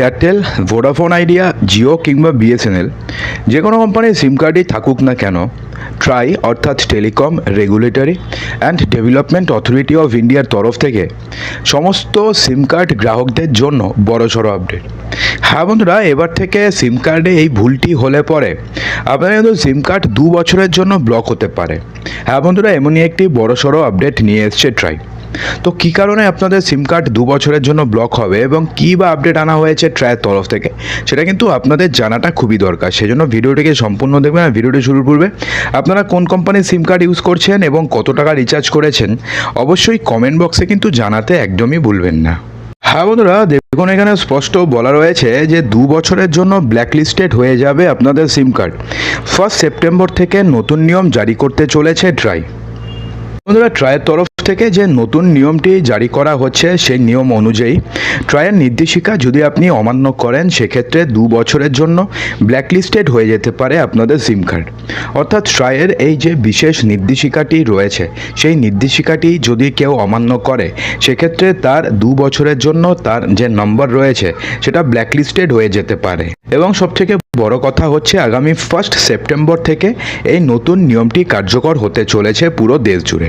Airtel Vodafone idea Jio কিংবা BSNL যে কোনো কোম্পানির সিম কার্ডই থাকুক না কেন ট্রাই অর্থাৎ telecom regulatory and development authority of ইন্ডিয়ার তরফ থেকে সমস্ত সিম কার্ড গ্রাহকদের জন্য বড় বড়সড় আপডেট হ্যাঁ বন্ধুরা, এবার থেকে সিম কার্ডে এই ভুলটি হলে পরে আপনার কিন্তু সিম কার্ড দু বছরের জন্য ব্লক হতে পারে। হ্যাঁ বন্ধুরা, এমনই একটি বড় বড়সড় আপডেট নিয়ে এসছে ট্রাই তো কী কারণে আপনাদের সিম কার্ড দু বছরের জন্য ব্লক হবে এবং কী বা আপডেট আনা হয়েছে ট্রায়ের তরফ থেকে? সেটা কিন্তু আপনাদের জানাটা খুবই দরকার। সেজন্য ভিডিওটিকে সম্পূর্ণ দেখবেন আর ভিডিওটি শুরু করবে আপনারা কোন কোম্পানির সিম কার্ড ইউজ করছেন এবং কত টাকা রিচার্জ করেছেন, অবশ্যই কমেন্ট বক্সে কিন্তু জানাতে একদমই ভুলবেন না। হ্যাঁ বন্ধুরা, দেখুন এখানে স্পষ্ট বলা রয়েছে যে দু বছরের জন্য ব্ল্যাকলিস্টেড হয়ে যাবে আপনাদের সিম কার্ড ফার্স্ট সেপ্টেম্বর থেকে নতুন নিয়ম জারি করতে চলেছে ট্রাই বন্ধুরা ট্রায়ের তরফ থেকে যে নতুন নিয়মটি জারি করা হচ্ছে সেই নিয়ম অনুযায়ী ট্রায়ের নির্দেশিকা যদি আপনি অমান্য করেন, সেক্ষেত্রে দু বছরের জন্য ব্ল্যাকলিস্টেড হয়ে যেতে পারে আপনাদের সিম কার্ড। অর্থাৎ ট্রায়ের এই যে বিশেষ নির্দেশিকাটি রয়েছে, সেই নির্দেশিকাটি যদি কেউ অমান্য করে, সেক্ষেত্রে তার দু বছরের জন্য তার যে নম্বর রয়েছে, সেটা ব্ল্যাকলিস্টেড হয়ে যেতে পারে। এবং সবথেকে বড় কথা হচ্ছে আগামী ফার্স্ট সেপ্টেম্বর থেকে এই নতুন নিয়মটি কার্যকর হতে চলেছে পুরো দেশ জুড়ে।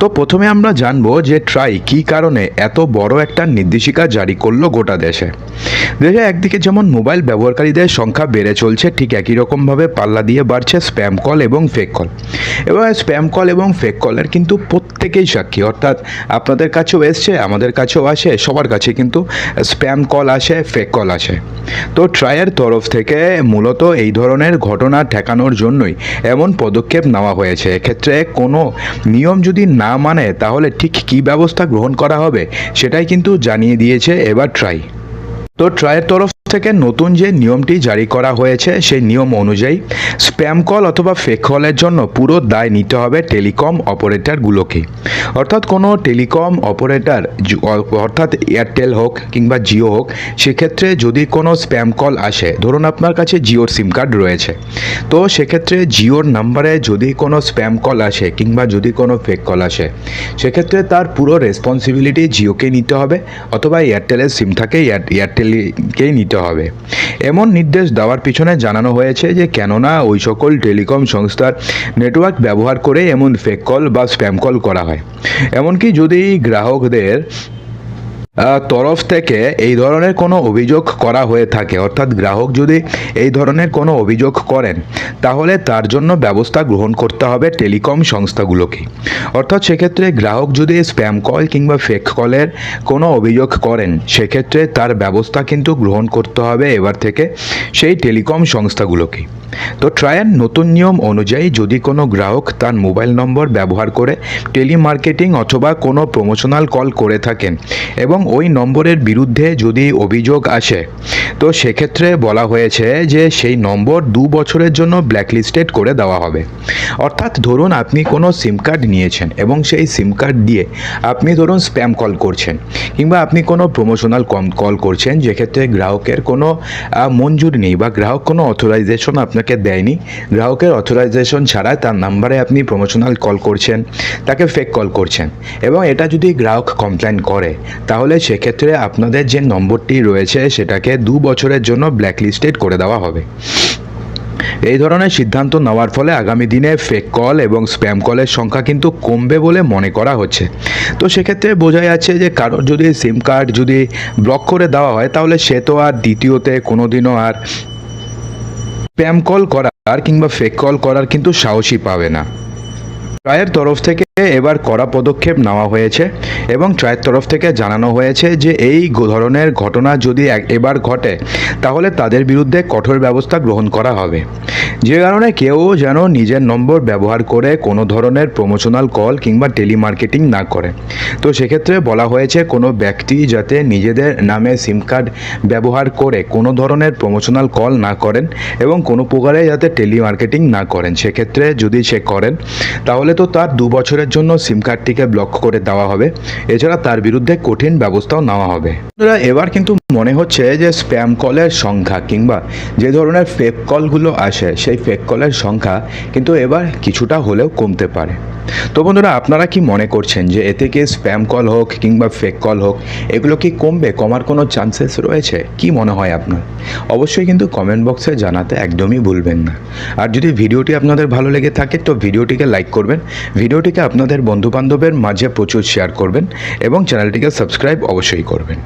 তো প্রথমে আমরা জানব যে ট্রাই কী কারণে এত বড় একটা নির্দেশিকা জারি করল গোটা দেশে। দেশে একদিকে যেমন মোবাইল ব্যবহারকারীদের সংখ্যা বেড়ে চলছে, ঠিক একই রকমভাবে পাল্লা দিয়ে বাড়ছে স্প্যাম কল এবং ফেক কল। এবং স্প্যাম কল এবং ফেক কলের কিন্তু প্রত্যেকেই সাক্ষী, অর্থাৎ আপনাদের কাছেও এসছে, আমাদের কাছেও আসে, সবার কাছে কিন্তু স্প্যাম কল আসে ফেক কল আসে। তো ট্রায়ের তরফ থেকে মূলত এই ধরনের ঘটনা ঠেকানোর জন্যই এমন পদক্ষেপ নেওয়া হয়েছে। এক্ষেত্রে কোনো নিয়ম যদি না মানে তাহলে ঠিক কি ব্যবস্থা গ্রহণ করা হবে, সেটাই কিন্তু জানিয়ে দিয়েছে এবার ট্রাই। তো ট্রাইয়ের তরফ থেকে নতুন যে নিয়মটি জারি করা হয়েছে, সেই নিয়ম অনুযায়ী স্প্যাম কল অথবা ফেক কলের জন্য পুরো দায় নিতে হবে টেলিকম অপারেটরগুলোকে। অর্থাৎ কোনো টেলিকম অপারেটর অর্থাৎ এয়ারটেল হোক কিংবা জিও হোক, সেক্ষেত্রে যদি কোনো স্প্যাম কল আসে, ধরুন আপনার কাছে জিওর সিম কার্ড রয়েছে, তো সেক্ষেত্রে জিওর নাম্বারে যদি কোনো স্প্যাম কল আসে কিংবা যদি কোনো ফেক কল আসে, সেক্ষেত্রে তার পুরো রেসপন্সিবিলিটি জিওকে নিতে হবে, অথবা এয়ারটেলের সিম থাকে এয়ারটেলকেই নিতে হবে। এমন নির্দেশ দেওয়ার পিছনে জানানো হয়েছে যে, কেননা ওই সকল টেলিকম সংস্থার নেটওয়ার্ক ব্যবহার করে এমন ফেক কল বা স্প্যাম কল করা হয়। এমনকি যদি গ্রাহকদের তরফ থেকে এই ধরনের কোনো অভিযোগ করা হয়ে থাকে। অর্থাৎ গ্রাহক যদি এই ধরনের কোনো অভিযোগ করেন, তাহলে তার জন্য ব্যবস্থা গ্রহণ করতে হবে টেলিকম সংস্থাগুলোকে। অর্থাৎ সেক্ষেত্রে গ্রাহক যদি স্প্যাম কল কিংবা ফেক কলের কোনো অভিযোগ করেন, সেক্ষেত্রে তার ব্যবস্থা কিন্তু গ্রহণ করতে হবে এবার থেকে সেই টেলিকম সংস্থাগুলোকে। তো ট্রায়ান নতুন নিয়ম অনুযায়ী যদি কোনো গ্রাহক তার মোবাইল নম্বর ব্যবহার করে টেলিমার্কেটিং অথবা কোনো প্রমোশনাল কল করে থাকেন এবং ওই নম্বরের বিরুদ্ধে যদি অভিযোগ আসে, তো সেক্ষেত্রে বলা হয়েছে যে সেই নম্বর দু বছরের জন্য ব্ল্যাকলিস্টেড করে দেওয়া হবে। অর্থাৎ ধরুন আপনি কোনো সিম কার্ড নিয়েছেন এবং সেই সিম কার্ড দিয়ে আপনি ধরুন স্প্যাম কল করছেন কিংবা আপনি কোনো প্রমোশনাল কল করছেন, যেক্ষেত্রে গ্রাহকের কোনো মঞ্জুর নেই বা গ্রাহক কোনো অথরাইজেশন আপনাকে দেয়নি। গ্রাহকের অথরাইজেশন ছাড়া তার নাম্বারে আপনি প্রমোশনাল কল করছেন, তাকে ফেক কল করছেন এবং এটা যদি গ্রাহক কমপ্লেন করে, তাহলে সেক্ষেত্রে আপনাদের যে নম্বরটি রয়েছে সেটাকে দু বছরের জন্য ব্ল্যাকলিস্টেড করে দেওয়া হবে। এই ধরনের সিদ্ধান্ত নেওয়ার ফলে আগামী দিনে ফেক কল এবং স্প্যাম কলের সংখ্যা কিন্তু কমবে বলে মনে করা হচ্ছে। তো সেক্ষেত্রে বোঝা যাচ্ছে যে কারোর যদি সিম কার্ড যদি ব্লক করে দেওয়া হয়, তাহলে সে তো আর দ্বিতীয়তে কোনোদিনও আর স্প্যাম কল করার কিংবা ফেক কল করার কিন্তু সাহসই পাবে না। ট্রায়ের তরফ থেকে এবার কড়া পদক্ষেপ নেওয়া হয়েছে এবং ট্রায়ের তরফ থেকে জানানো হয়েছে যে এই ধরনের ঘটনা যদি এবার ঘটে, তাহলে তাদের বিরুদ্ধে কঠোর ব্যবস্থা গ্রহণ করা হবে। যে কারণে কেউ যেন নিজের নম্বর ব্যবহার করে কোনো ধরনের প্রমোশনাল কল কিংবা টেলিমার্কেটিং না করে। তো সেক্ষেত্রে বলা হয়েছে, কোনো ব্যক্তি যাতে নিজেদের নামে সিম কার্ড ব্যবহার করে কোনো ধরনের প্রমোশনাল কল না করেন এবং কোনো প্রকারে যাতে টেলিমার্কেটিং না করেন, সেক্ষেত্রে যদি সে করেন, তাহলে তো তার দু বছরের জন্য সিম কার্ডটিকে ব্লক করে দেওয়া হবে। এছাড়া তার বিরুদ্ধে কঠিন ব্যবস্থাও নেওয়া হবে। এবার কিন্তু মনে হচ্ছে যে স্প্যাম কলের সংখ্যা কিংবা যে ধরনের ফেক কলগুলো আসে, সেই ফেক কলের সংখ্যা কিন্তু এবার কিছুটা হলেও কমতে পারে। তো বন্ধুরা, আপনারা কি মনে করছেন যে এতে কি স্প্যাম কল হোক কিংবা ফেক কল হোক, এগুলো কি কমবে? কমার কোনো চান্সেস রয়েছে? কি মনে হয় আপনার? অবশ্যই কিন্তু কমেন্ট বক্সে জানাতে একদমই ভুলবেন না। আর যদি ভিডিওটি আপনাদের ভালো লেগে থাকে, তো ভিডিওটিকে লাইক করবেন। ভিডিওটিকে আপনাদের বন্ধুবান্ধবের মাঝে প্রচুর শেয়ার করবেন এবং চ্যানেলটিকে সাবস্ক্রাইব অবশ্যই করবেন।